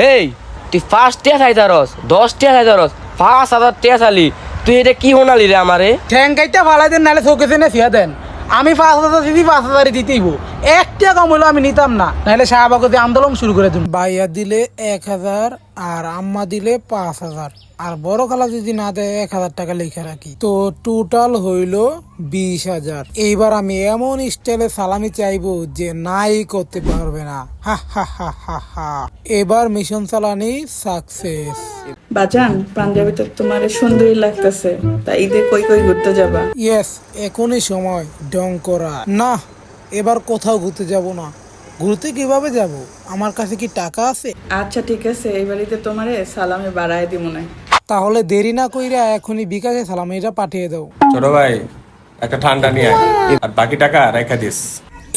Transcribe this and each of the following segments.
হেই, তুই ফার্স্ট টিয়া খাইতারস দশ টিয়া খাইতারস পাঁচ হাজার টিয়া চালি। তুই এটা কি শোনালি রে আমারে? ঠ্যাং কাইটা ফালাই দেন, নাহলে ফিয়া দেন। আমি পাঁচ হাজার দিদি পাঁচ হাজারই দিতেইব। একটা কম হইল আমি নিতাম না। নাহলে শাহবাগতে আন্দোলন শুরু করে দিন ভাইয়া দিলে এক হাজার আর আম্মা দিলে পাঁচ হাজার। আর বড় খালা যদি না দেয় এক হাজার টাকা লিখে রাখি। তো টোটাল হইল বিশ হাজার। এইবার আমি এমন স্টাইলে সালামি চাইব যে নাই করতে পারবে না। হা হা হা হা হা। এবার মিশন চালানি সাকসেস বাজান পাঞ্জাবি তো তোমার সুন্দরই লাগতেছে। তাই ঈদে কই কই ঘুরতে যাবা? ইয়েস এখনই সময়। ডং করা। না এবার কোথাও ঘুরতে যাব না। ঘুরতে কীভাবে যাব? আমার কাছে কি টাকা আছে? আচ্ছা ঠিক আছে। এই বাড়িতে তোমারে সালামে বাড়ায় দিব না। তাহলে দেরি না কইরা এখনই বিকাশে সালামিটা পাঠিয়ে দাও। ছোট ভাই একটা ঠান্ডা নিয়ে আয়। আর বাকি টাকা রেখা দিস।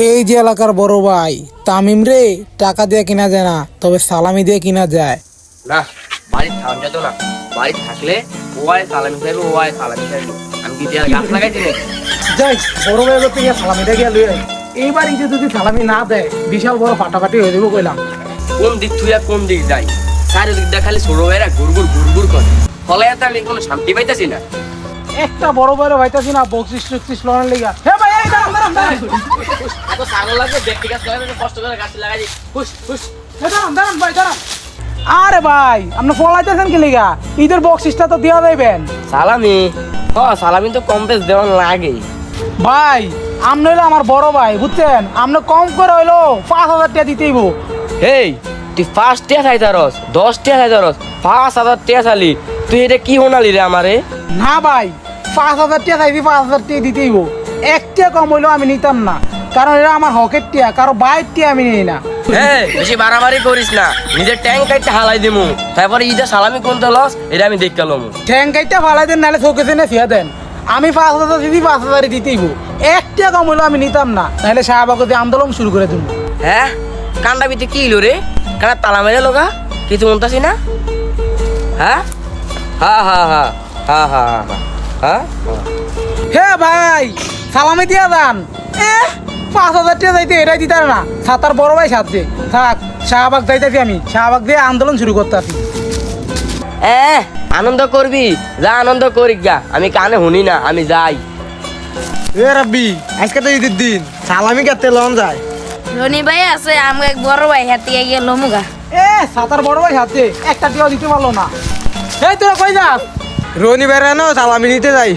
এই যে এলাকার বড় ভাই তামিম রে টাকা দিয়ে কিনা যায় না তবে সালামি দিয়ে কিনা যায়। না বাড়ির থাকা যেত না। বাড়ি থাকলে ও আয় সালামি খাইবো ও আয় সালামি খাইবো আমি কি দিয়া গাছ লাগাইছি যাই বড় ভাই থেকে সালামিটা গিয়ে লই এইবার ঈদে যদি সালামি না দেয় বিশাল বড় ফাটাফাটি হয়ে যাব কইলাম। কোন দিক তুই আর কোন দিক যাই? চারিদিক দিয়ে খালি ছোট ভাইরা ঘুরঘুর ঘুরঘুর করে। ফলে এত আমি কোনো শান্তি পাইতেছি না। একটা বড় বড় ভাইতাছি না বকশিস টকশিস লড়ার লেগা। হে ভাই এই দাঁড়ান দাঁড়ান এত ছাগল লাগবে লাগাই কষ্ট করে গাছ লাগাই খুশ খুশ এ দাঁড়ান দাঁড়ান ভাই দাঁড়ান। আরে ভাই আপনি ফলাইতেছেন কি লিগা? ঈদের বকশিসটা তো দেওয়া দেবেন। সালামি? হ সালামি তো কম বেশ দেওয়ান লাগে। ভাই আপনি হইল আমার বড় ভাই বুঝছেন? আপনি কম করে হইল পাঁচ হাজার টাকা দিতেইব হেই তুই পাঁচ টিয়া খাইতারস দশ টিয়া খাইতারস পাঁচ হাজার টিয়া চালি। তুই এটা কি শোনালি রে আমারে? না ভাই পাঁচ হাজার টাকা চাইবি পাঁচ হাজার টাকা দিতেইব একটা কম হইল আমি নিতাম না কারণ এটা আমার হকের টিয়া কারও বাইর টিয়া আমি নিই না। হ্যাঁ বেশি বাড়াবাড়ি করিস না নিজের ট্যাঙ্ক কাইতে হালাই দিমু। তারপরে ঈদের সালামি কোনটা লস এটা আমি দেখতে লমু। ঠ্যাং কাইটা ফালাই দেন নাহলে চৌকেছে না ফিয়া দেন। আমি পাঁচ হাজার দিদি পাঁচ হাজারই দিতেইব। একটা কম হইল আমি নিতাম না নাহলে শাহবাগতে আন্দোলন শুরু করে দিব হ্যাঁ? কান্ডা বিতে কি ইলো রে? কানা তালা মেরে লগা? কিছু মনতাছি না? হ্যাঁ? হা হা হা হা হা হ্যাঁ হে ভাই সালামি দিয়া যান এ পাঁচ হাজার টাকা যাইতে এটাই দিতে না। সাতার বড় ভাই সাথে। থাক শাহবাগ যাইতেছি আমি। শাহবাগ দিয়ে আন্দোলন শুরু করতে আসি। এ আনন্দ করবি? যা আনন্দ করি গা আমি কানে শুনি না আমি যাই। এ রাব্বি আজকে তো ঈদের দিন। সালামি কাটতে লন যায়। রনি ভাই আছে আমাকে এক বড় ভাই হাতে গিয়ে লমুগা এ সাতার বড় ভাই হাতে একটা টিয়াও দিতে পারল না। এই তোরা কই যাস? রনি বেড়ানো সালামি নিতে যাই।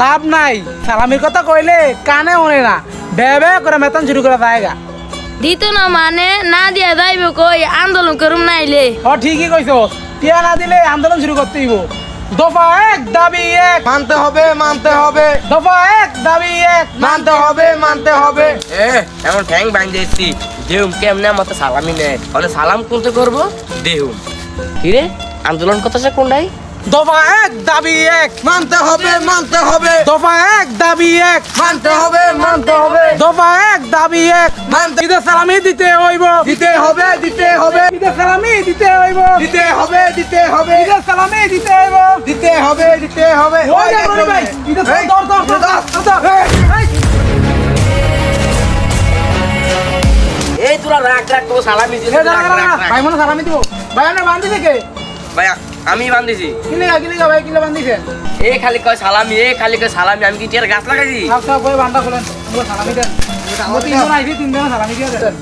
লাভ নাই। সালামির কথা কইলে কানে ওনে না। বে বে করে মেতন শুরু করে জায়গা দিত না মানে না দিয়া যাইব কই আন্দোলন করুম নাইলে ও ঠিকই কইছো টিয়া না দিলে আন্দোলন শুরু করতে হইব। দফা এক দাবি এক। মানতে হবে মানতে হবে। দফা এক দাবি এক। মানতে হবে মানতে হবে। এ এমন ঠ্যাং ভাঙ দিয়েছি দেহুম কেমনে মতো সালামি নেয়? তাহলে সালাম করতে করব? দেহুম। কি রে আন্দোলন কথা সে কোনটাই দফা এক দাবি এক। মানতে হবে মানতে হবে। দফা এক দাবি এক। মানতে হবে মানতে হবে। দফা এক দাবি এক। মানতে ঈদের সালামি দিতে হইব। দিতে হবে দিতে হবে। ঈদের সালামি দিতে হইব। দিতে হবে দিতে হবে। ঈদের সালামি দিতে হইব। দিতে হবে দিতে হবে। ওই দেখ ভাই, ঈদের দর, দর। এই, তোরা রাখ রাখ তো সালামি দাঁড়া। ভাই মনে সালামি দিব। ভাই আপনি বান্ধিছে কে ভাই আমি বান্ধিছি কিলে গা কিলে গা ভাই কিলে বান্ধিছে এ খালি কয় সালামি এ খালি কয় সালামি আমি কি টিয়ার গাছ লাগাইছি সব সব করে বান্ধা খোলেন আমরা সালামি দেন তিনজন আইছি তিনজন সালামি দিয়ে দেন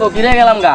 ফকিরে গেলাম গা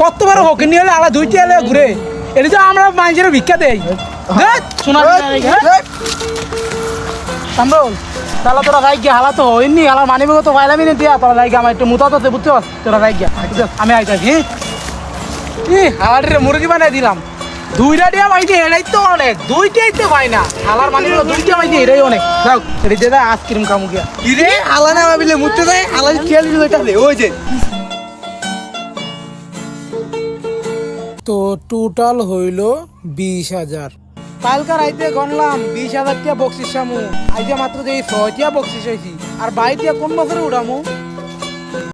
কত বড় হোক নিয়ে হলে আলা দুইটা লেগে ঘুরে। এটা তো আমরা মানুষের ভিক্ষা দেই। শোনা কামরুল তাহলে তোরা যাই গিয়া হালা তো হইনি হালার মানি বেগ তো পাইলামই না দিয়া তোরা গিয়া আমার একটু মুতা তো বুঝছ তোরা যাই গিয়া? আমি আইতাছি ই হালাটিরে মুরগি বানাই দিলাম। দুইটা টিয়া পাইছে এটাই তো অনেক দুইটাই তো পাই না হালার মানে হলো দুইটা পাইছে এটাই অনেক। যাও এটি দে আইসক্রিম খামু গিয়া। কি রে হালা না ভাবিলে মুতে যায় হালা খেয়ালি লইতাছে ওই যে। তো টোটাল হইল বিশ হাজার। কালকার আইতে গণলাম বিশ হাজার টিয়া বকশিস আইতে মাত্র যে ছয়টিয়া বকশিস হয়েছি আর বাইটিয়া কোন বছরে উড়ামু?